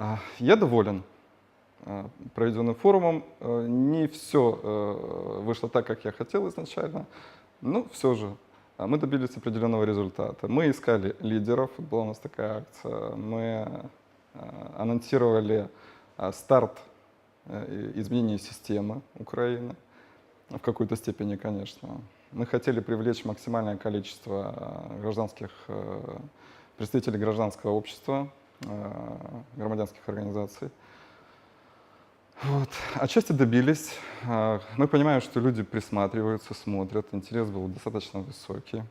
А, Я доволен а, проведенным форумом. Э, Не все э, вышло так, как я хотел изначально, но все же а, мы добились определенного результата. Мы искали лидеров, была у нас такая акция. Мы анонсировали старт э, изменения системы Украины, в какой-то степени, конечно. Мы хотели привлечь максимальное количество гражданских представителей гражданского общества, громадянских организаций. Вот. Отчасти добились. А, Мы понимаем, что люди присматриваются, смотрят. Интерес был достаточно высокий.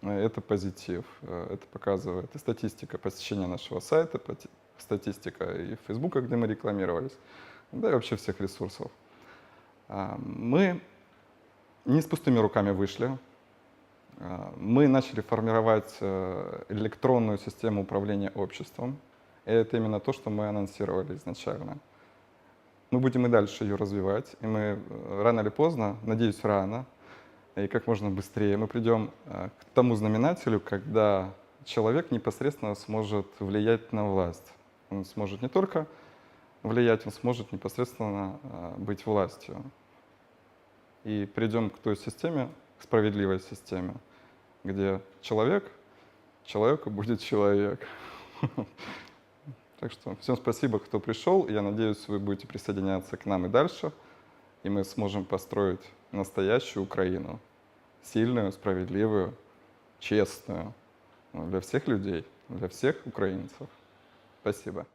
Э, Это позитив. Э, Это показывает и статистика посещения нашего сайта, статистика и Фейсбука, где мы рекламировались, да и вообще всех ресурсов. Мы не с пустыми руками вышли. Мы начали формировать э, электронную систему управления обществом. Это именно то, что мы анонсировали изначально. Мы будем и дальше ее развивать. И мы э, рано или поздно, надеюсь, рано, и как можно быстрее мы придем э, к тому знаменателю, когда человек непосредственно сможет влиять на власть. Он сможет не только влиять, он сможет непосредственно э, быть властью. И придем к той системе, к справедливой системе, где человек, человеку будет человек. Так что всем спасибо, кто пришел. Я надеюсь, вы будете присоединяться к нам и дальше, и мы сможем построить настоящую Украину. Сильную, справедливую, честную. ну, Для всех людей, для всех украинцев. Спасибо.